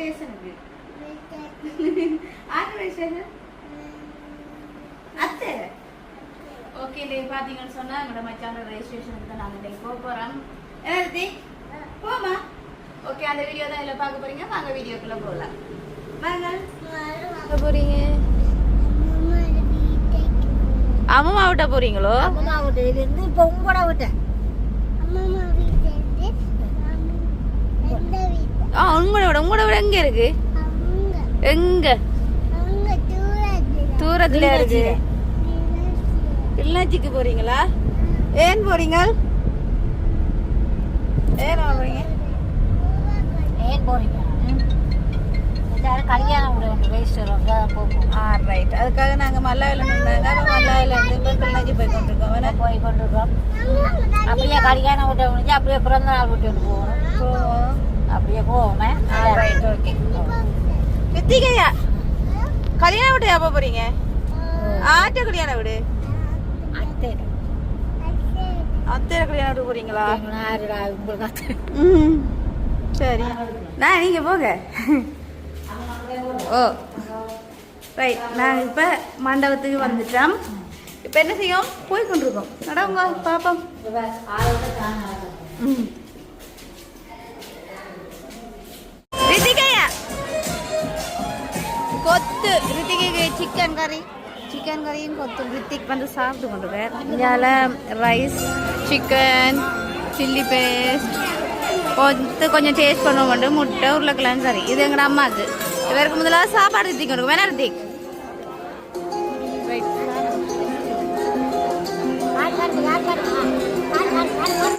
ரெஜிஸ்ட்ரேஷனுக்கு ஆறு ரெஜிஸ்ட்ரேஷன் அத்தை ஓகே இன்னைக்கு பார்த்தீங்கன்னு சொன்னா எங்களோட மச்சான ரெஜிஸ்ட்ரேஷனுக்கு தான் நாங்கள் இன்னைக்கு போக போறோம் என்ன போமா ஓகே அந்த வீடியோ தான் இதில் பார்க்க போறீங்க வாங்க வீடியோக்குள்ள போகலாம் வாங்க பார்க்க போறீங்க அம்மா விட்ட போறீங்களோ அம்மா விட்டு இருந்து இப்போ உங்களோட விட்டேன் ஆ உங்களோட விட உங்களோட விட எங்க இருக்கு? எங்க? தூரத்துல. இருக்கு. கிளிநொச்சிக்கு போறீங்களா? ஏன் போறீங்க ஏன் போறீங்க? ஏன் போறீங்க? கல்யாணம் ரைட் அதுக்காக நாங்க மல்லாயில நின்றாங்க அப்ப மல்லாயில இருந்து இப்ப கிளிநொச்சி போய் கொண்டிருக்கோம். வேணா போய் கொண்டிருக்கோம். அப்படியே கல்யாணம் விட்ட முடிஞ்சு அப்படியே பிறந்த நாள் விட்டு போகணும். போவோம். அப்படியே போவோமே. ரித்திகையா கல்யாணம் விட்டு எப்போ போறீங்க? ஆட்ட கல்யாணம் விடு அத்தை. அத்தை கல்யாணம் விட்டு போறீங்களா? சரி. நான் நீங்க போங்க. ஓ. ரைட் நாங்கள் இப்போ மண்டபத்துக்கு வந்துட்டோம் இப்போ என்ன செய்யும்? போய் கொண்டிருக்கோம் நடவுங்க பாப்போம் ம் கொத்து ரித்திக்கு சிக்கன் கறி சிக்கன் கறியும் கொத்து ரித்திக் வந்து சாப்பிட்டு கொண்டுருக்கார் இந்தியாவில் ரைஸ் சிக்கன் சில்லி பேஸ்ட் கொத்து கொஞ்சம் டேஸ்ட் பண்ணுவோம் மட்டும் முட்டை உருளைக்கிழங்கு கறி இது எங்கள் அம்மாவுக்கு இவருக்கு முதல்ல சாப்பாடு ரித்திக் கொண்டு வேணா ரித்திக் ஏ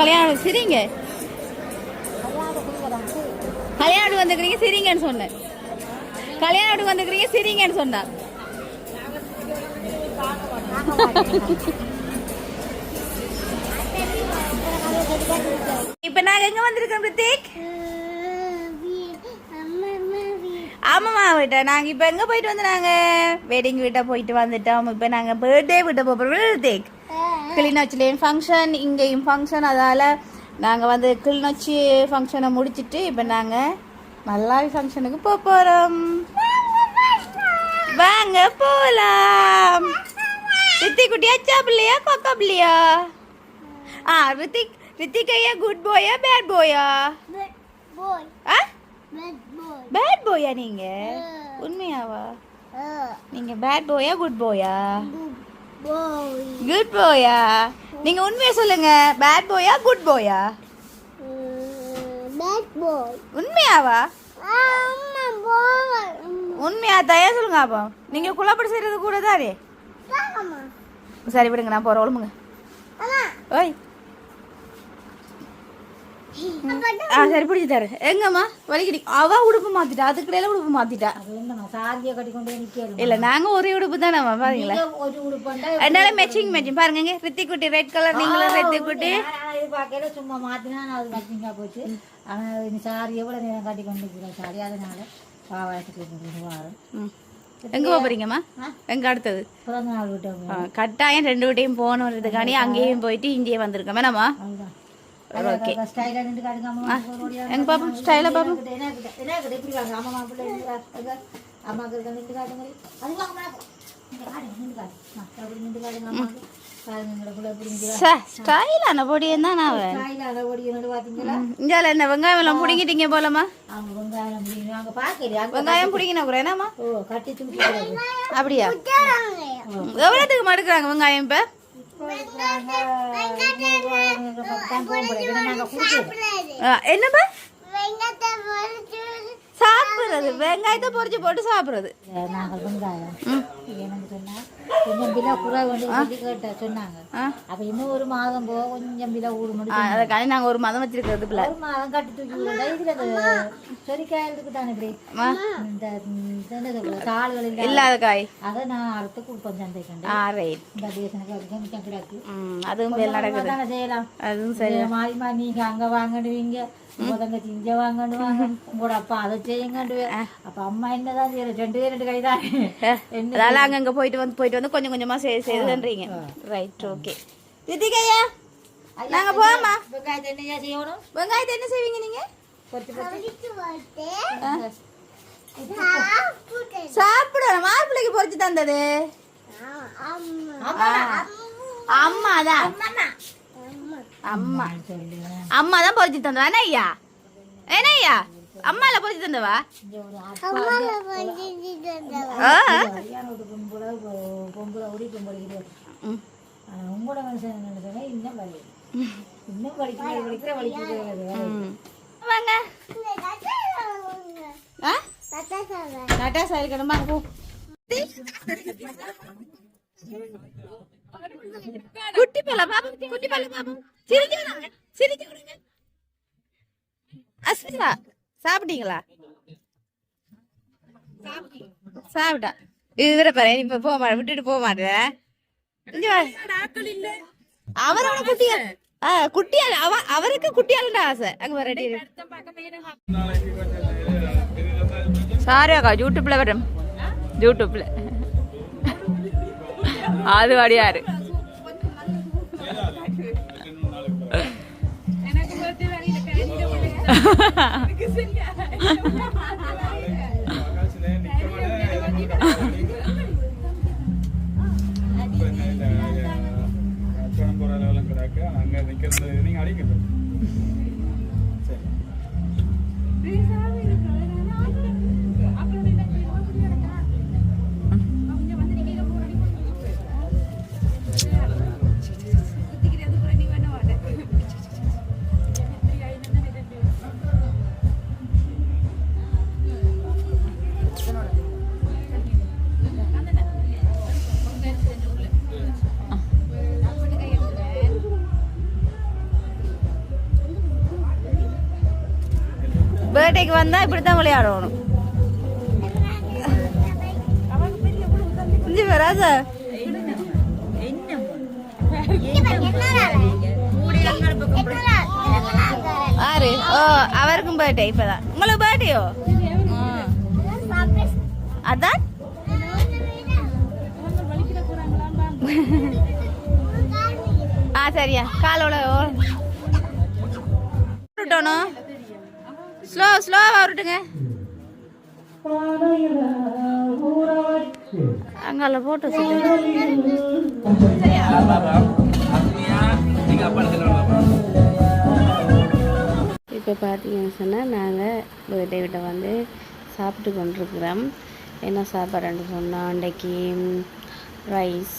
கல்யாணம் சிரிங்க. கல்யாணம் வந்துக்கிறீங்க சிரிங்கன்னு சொன்னேன். கல்யாணம் வந்துக்கிறீங்க சிரிங்கன்னு சொன்னார் இப்ப நாங்க எங்க வந்திருக்கோம் ரித்திக்? ஆமாம்மா வீட்டை. நாங்க இப்ப எங்க போயிட்டு வந்து நாங்க? வெட்டிங் வீட்டை போயிட்டு வந்துட்டோம். இப்ப நாங்க பர்த்டே வீட்டை போறோம் ரித்திக். கிளிநொச்சிலையும் ஃபங்க்ஷன் இங்கேயும் ஃபங்க்ஷன் அதால் நாங்கள் வந்து கிளிநொச்சி ஃபங்க்ஷனை முடிச்சிட்டு இப்போ நாங்கள் மல்லாவி ஃபங்க்ஷனுக்கு போக போகிறோம் வாங்க போகலாம் ரித்திக் குட்டியா சாப்பிடலையா கொக்கப்பில்லையா ஆ ரித்திக் ரித்திக் ஐயா குட் பாயா பேட் பாயா பேட் பாயா நீங்கள் உண்மையாவா? நீங்கள் பேட் பாயா குட் பாயா குட் பாயா நீங்க உண்மையா சொல்லுங்க. பேட் பாயா குட் பாயா உண்மையாவா? உண்மையா தயா சொல்லுங்க அப்போ. நீங்க குழப்படி செய்யறது கூட தானே சரி விடுங்க நான் போறேன். ஒழுமுங்க ஓய். ஆ சரி பிடிச்சி தரு. எங்கம்மா? வலிக்கடி. அவ உடுப்பு மாத்திட்டா அதுக்கிடையில உடுப்பு மாத்திட்டா. இல்ல நாங்க ஒரே உடுப்பு தானே பாருங்களேன். அதனால மேட்சிங் மேட்சிங் பாருங்க ரித்தி குட்டி ரெட் கலர் நீங்களும் ரித்தி குட்டி. பார்க்கல சும்மா மாத்தினா அது மேட்சிங்காக போச்சு. ஆனால் சாரி எவ்வளோ நேரம் கட்டி கொண்டு சாரி அதனால வாரம். ம். எங்க போறீங்கம்மா? எங்க அடுத்தது? கட்டாயம் ரெண்டு வீட்டையும் போகணுன்றதுக்காண்டி அங்கேயும் போயிட்டு இங்கேயே வந்திருக்கோம். வேணாமா ஓகே எங்க பாப்போம் ஸ்டைலா பாப்போம் ஸ்டைலான பொடியன் தான் இஞ்சால என்ன வெங்காயம் எல்லாம் பிடிங்கிட்டீங்க போலமா வெங்காயம் பிடிக்கணும் கூட என்னம்மா அப்படியா எவ்வளோத்துக்கு மடுக்கிறாங்க வெங்காயம் இப்ப என்னப்பா சாப்பிடுறது. வெங்காயத்தை பொரிச்சு போட்டு சாப்பிடுறது. நாங்கள் வெங்காயம். ம் என்னன்னு சொன்னால் கொஞ்சம் விலை குறை வேண்டி சொல்லி கேட்ட சொன்னாங்க. அப்ப இன்னும் ஒரு மாதம் போக கொஞ்சம் விலை முடியும் அதுக்காண்டி நாங்கள் ஒரு மதம் வச்சிருக்கிறது பிள்ளை. ஒரு மாதம் கட்டி தூக்கி இதுல சொரிக்காயத்துக்கு தானே இப்படி. இந்த தாள்கள் இல்ல இல்லாத காய். அதை நான் அடுத்து கொடுப்பேன் சந்தைக்கு ஆ ரைட் அதுவும் நடக்குது. அதுவும் சரி மாறி மாறி நீங்க அங்க வாங்கிடுவீங்க தங்கச்சி இங்க வாங்கிடுவாங்க உங்களோட அப்பா அதை செய்யுங்கண்டு அப்ப அம்மா என்னதான் செய்யற ரெண்டு பேர் ரெண்டு கைதான் என்ன அதனால அங்கங்க போயிட்டு வந்து போயிட்டு வந்து கொஞ்சம் கொஞ்சமா செய்து செய்துன்றீங்க ரைட் ஓகே திதிகையா நாங்க போவோமா வெங்காயத்தை என்னையா செய்யணும் வெங்காயத்தை என்ன செய்வீங்க நீங்க சாப்பிடணும் மாப்பிள்ளைக்கு பொறிச்சு தந்தது அம்மா தான் அம்மா. அம்மா தான் பொறிச்சு தந்தவா? என்ன ஐயா? என்ன ஐயா? அம்மால பொறிச்சு தந்தவா. வாங்க. சார். இருக்கணுமா? போ. குட்டி பல்ல பாபம் குட்டி பல்ல பாபம் சிரிச்சு விடுங்க சிரிச்சு விடுங்க அஸ்மிதா சாப்பிட்டீங்களா சாப்பிட்டா இதுவரை பாரு இப்ப போக மாட்டேன் விட்டுட்டு போக மாட்டேன் அவரோட குட்டியால் ஆ குட்டியால் அவ அவருக்கு குட்டியால் ஆசை அங்க வர ரெடி சாரி அக்கா யூடியூப்ல வரும் யூடியூப்ல அது அடியாரு அங்க நிக்கிறது நீங்க அடிக்கிறது சரி. வந்தால் வந்தா இப்படித்தான் விளையாடணும். இஞ்சி வராத ஆறு. ஓ அவருக்கும் பர்த்டே இப்பதான். உங்களுக்கு பர்த்டேயோ அதான்? ஆ சரியா. காலோட விட்டோணும் ஸ்லோ ஸ்லோவா வருட்டுங்க அங்கால போட்டு இப்போ பார்த்தீங்கன்னு சொன்னால் நாங்கள் பர்த்டே விட்ட வந்து சாப்பிட்டு கொண்டிருக்கிறோம். என்ன சாப்பாடுன்னு சொன்னால் அன்றைக்கி ரைஸ்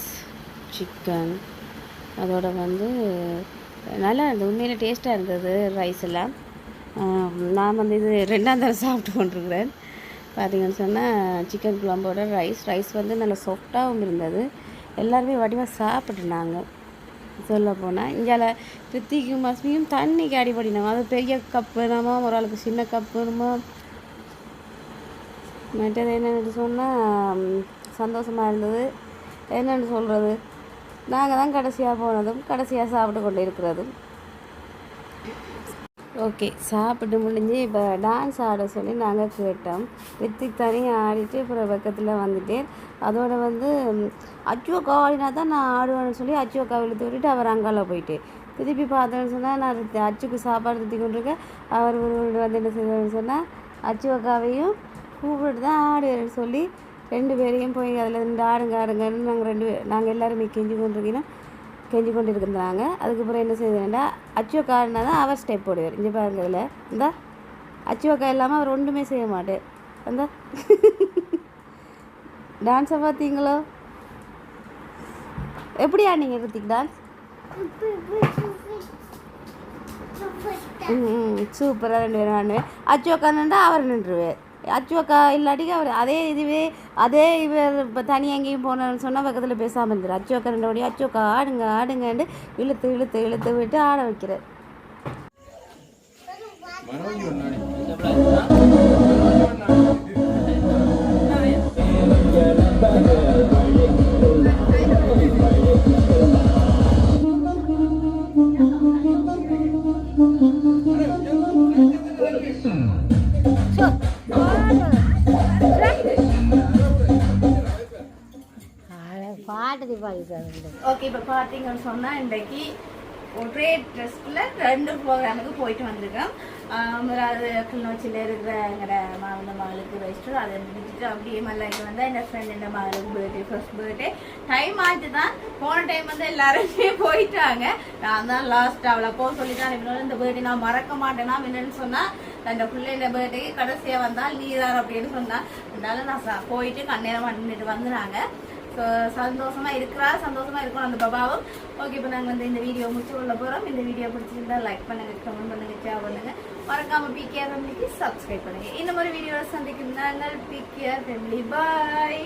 சிக்கன் அதோட வந்து நல்லா இருந்தது. உண்மையிலே டேஸ்ட்டாக இருந்தது ரைஸ் எல்லாம். நான் வந்து இது ரெண்டாம் தரம் சாப்பிட்டு கொண்டிருக்கிறேன். பார்த்தீங்கன்னு சொன்னால் சிக்கன் குழம்போட ரைஸ் ரைஸ் வந்து நல்லா சாஃப்டாகவும் இருந்தது. எல்லாருமே வடிவாக சாப்பிட்டுனாங்க. சொல்ல போனால் இங்கால ரித்திக்கும் மஸ்மியும் தண்ணிக்கு அடிபடினோம் அது பெரிய கப்பு வேணுமா ஒரு ஆளுக்கு சின்ன கப்பு வேணுமா மற்றது என்னென்னு சொன்னால் சந்தோஷமாக இருந்தது. என்னென்னு சொல்கிறது நாங்கள் தான் கடைசியாக போனதும் கடைசியாக சாப்பிட்டு கொண்டு இருக்கிறதும் ஓகே சாப்பிட்டு முடிஞ்சு இப்போ டான்ஸ் ஆட சொல்லி நாங்கள் கேட்டோம். ரித்திக் தனியாக ஆடிட்டு அப்புறம் பக்கத்தில் வந்துட்டேன். அதோட வந்து அச்சுவக்கா ஆடினா தான் நான் ஆடுவேன்னு சொல்லி அச்சுவக்கா இழுத்து விட்டுட்டு அவர் அங்கால போயிட்டு. திருப்பி பார்த்தோன்னு சொன்னால் நான் அச்சுக்கு சாப்பாடு திட்டி கொண்டிருக்கேன். அவர் ஒரு வந்து என்ன செய்வார்னு சொன்னால் அச்சுவக்காவையும் கூப்பிட்டு தான் ஆடுவேன்னு சொல்லி ரெண்டு பேரையும் போய் அதில் ரெண்டு ஆடுங்க ஆடுங்கன்னு நாங்கள் ரெண்டு பேர் நாங்கள் எல்லாருமே கெஞ்சி கொண்டிருக்கீங்கன்னா கெஞ்சி கொண்டு இருக்கிறாங்க அதுக்கப்புறம் என்ன செய்யுதுன்னா அச்சுவக்கா தான் அவர் ஸ்டெப் போடுவார். இங்கே பாருங்க இதில். இந்தா அச்சுவக்கா இல்லாமல் அவர் ஒன்றுமே செய்ய மாட்டேன் அந்த டான்ஸை பார்த்தீங்களோ? எப்படி ஆடினீங்க ரித்திக் டான்ஸ் ம் சூப்பராக ரெண்டு பேரும் ஆடுவேன் அச்சுவக்கா நின்றா அவர் நின்றுவார். அச்சு அக்கா இல்லாட்டிக்கு அவர் அதே இதுவே அதே இவர் இப்போ தனியாக எங்கேயும் போனோம்னு சொன்னால் பக்கத்தில் பேசாமல் இருந்தார். அச்சு அக்கா ரெண்டு வாடி அச்சு அக்கா ஆடுங்க ஆடுங்கன்னு இழுத்து இழுத்து இழுத்து விட்டு ஆட வைக்கிறார். மனோஜ் ஒரு சொன்னால் இன்றைக்கு ஒரே ட்ரெஸ்ஸில் ரெண்டு ப்ரோக்ராமுக்கு போயிட்டு வந்திருக்கோம். ஆஹ் முதலாவது கிளிநொச்சியில் இருக்கிற எங்களோட மாவந்த மகளுக்கு வச்சுட்டு அதை முடிச்சுட்டு அப்படியே மல்லாய்க்கு வந்தால் என் ஃப்ரெண்ட் இந்த மகளுக்கு பர்த்டே ஃபர்ஸ்ட் பர்த்டே டைம் ஆச்சு தான் போன டைம் வந்து எல்லாருமே போயிட்டாங்க. நான் தான் லாஸ்ட் அவளை போக சொல்லி தான் இந்த பர்த்டே நான் மறக்க மாட்டேனா என்னன்னு சொன்னால் அந்த பிள்ளைங்க பர்த்டேக்கு கடைசியாக வந்தால் நீ தான் அப்படின்னு சொன்னான் அதனால நான் போயிட்டு கண்ணேரம் பண்ணிட்டு வந்துனாங்க ஸோ சந்தோஷமா இருக்கிறா? சந்தோஷமா இருக்கணும் அந்த பாபாவும். ஓகே இப்போ நாங்கள் வந்து இந்த வீடியோ முடிச்சு கொள்ள போகிறோம் இந்த வீடியோ பிடிச்சிருந்தா லைக் பண்ணுங்க கமெண்ட் பண்ணுங்க ஷேர் பண்ணுங்க. மறக்காம பிகேஆர் ஃபேமிலிக்கு சப்ஸ்கிரைப் பண்ணுங்க. இந்த மாதிரி வீடியோவை சந்திக்கும் நாங்கள் பிகேஆர் ஃபேமிலி பாய்